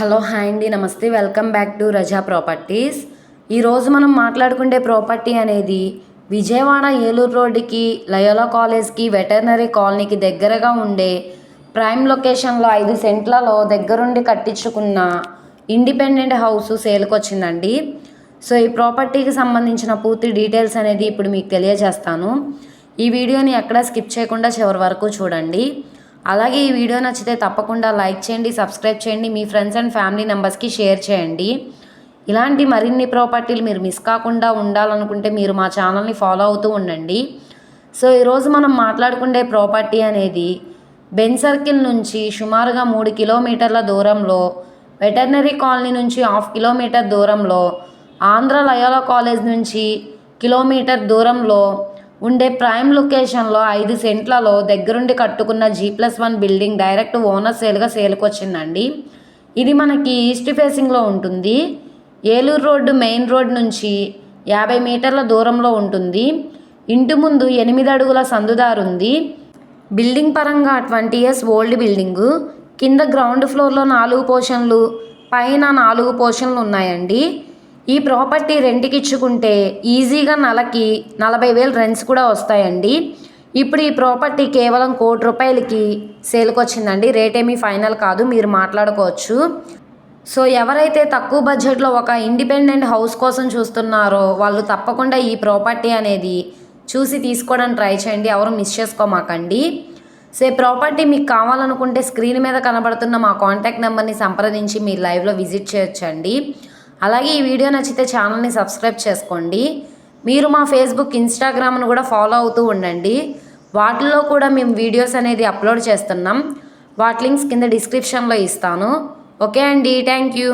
Hello hi అండి నమస్తే. Welcome back to Raza properties. ఈరోజు మనం మాట్లాడుకునే ప్రాపర్టీ అనేది విజయవాడ ఏలూరు రోడ్డుకి లయోలా కాలేజ్కి వెటర్నరీ కాలనీకి దగ్గరగా ఉండే ప్రైమ్ లొకేషన్లో ఐదు సెంట్లలో దగ్గరుండి కట్టించుకున్న ఇండిపెండెంట్ హౌస్ సేల్కి వచ్చిందండి. సో ఈ ప్రాపర్టీకి సంబంధించిన పూర్తి డీటెయిల్స్ అనేది ఇప్పుడు మీకు తెలియజేస్తాను. ఈ వీడియోని ఎక్కడా స్కిప్ చేయకుండా చివరి వరకు చూడండి. అలాగే ఈ వీడియో నచ్చితే తప్పకుండా లైక్ చేయండి సబ్స్క్రైబ్ చేయండి మీ ఫ్రెండ్స్ అండ్ ఫ్యామిలీ మెంబర్స్కి షేర్ చేయండి. ఇలాంటి మరిన్ని ప్రాపర్టీలు మీరు మిస్ కాకుండా ఉండాలనుకుంటే మీరు మా ఛానల్ని ఫాలో అవుతూ ఉండండి. సో ఈరోజు మనం మాట్లాడుకునే ప్రాపర్టీ అనేది బెన్ సర్కిల్ నుంచి సుమారుగా మూడు కిలోమీటర్ల దూరంలో వెటర్నరీ కాలనీ నుంచి హాఫ్ కిలోమీటర్ దూరంలో ఆంధ్ర లయోలా కాలేజ్ నుంచి కిలోమీటర్ దూరంలో ఉండే ప్రైమ్ లొకేషన్లో ఐదు సెంట్లలో దగ్గరుండి కట్టుకున్న G plus one building direct owner సేల్గా సేల్కొచ్చిందండి ఇది మనకి ఈస్ట్ ఫేసింగ్లో ఉంటుంది. ఏలూరు రోడ్డు మెయిన్ రోడ్ నుంచి యాభై మీటర్ల దూరంలో ఉంటుంది. ఇంటి ముందు ఎనిమిది అడుగుల సందుదారు ఉంది. బిల్డింగ్ పరంగా ట్వంటీ ఇయర్స్ ఓల్డ్ బిల్డింగు. కింద గ్రౌండ్ ఫ్లోర్లో నాలుగు పోర్షన్లు పైన నాలుగు పోర్షన్లు ఉన్నాయండి. ఈ ప్రాపర్టీ రెంట్కి ఇచ్చుకుంటే ఈజీగా నెలకి నలభై వేలు రెంట్స్ కూడా వస్తాయండి. ఇప్పుడు ఈ ప్రాపర్టీ కేవలం కోటి రూపాయలకి సేల్కి వచ్చిందండి. రేట్ ఏమీ ఫైనల్ కాదు మీరు మాట్లాడుకోవచ్చు. సో ఎవరైతే తక్కువ బడ్జెట్లో ఒక ఇండిపెండెంట్ హౌస్ కోసం చూస్తున్నారో వాళ్ళు తప్పకుండా ఈ ప్రాపర్టీ అనేది చూసి తీసుకోవడానికి ట్రై చేయండి. ఎవరు మిస్ చేసుకోమాకండి. సో ఈ ప్రాపర్టీ మీకు కావాలనుకుంటే స్క్రీన్ మీద కనబడుతున్న మా కాంటాక్ట్ నెంబర్ని సంప్రదించి మీరు లైవ్లో విజిట్ చేయొచ్చండి. అలాగే ఈ వీడియో నచ్చితే ఛానల్ని సబ్స్క్రైబ్ చేసుకోండి. మీరు మా ఫేస్బుక్ ఇన్స్టాగ్రామ్ను కూడా ఫాలో అవుతూ ఉండండి. వాటిల్లో కూడా మేము వీడియోస్ అనేది అప్లోడ్ చేస్తున్నాం. వాటి లింక్స్ కింద డిస్క్రిప్షన్లో ఇస్తాను. ఓకే అండి. Thank you.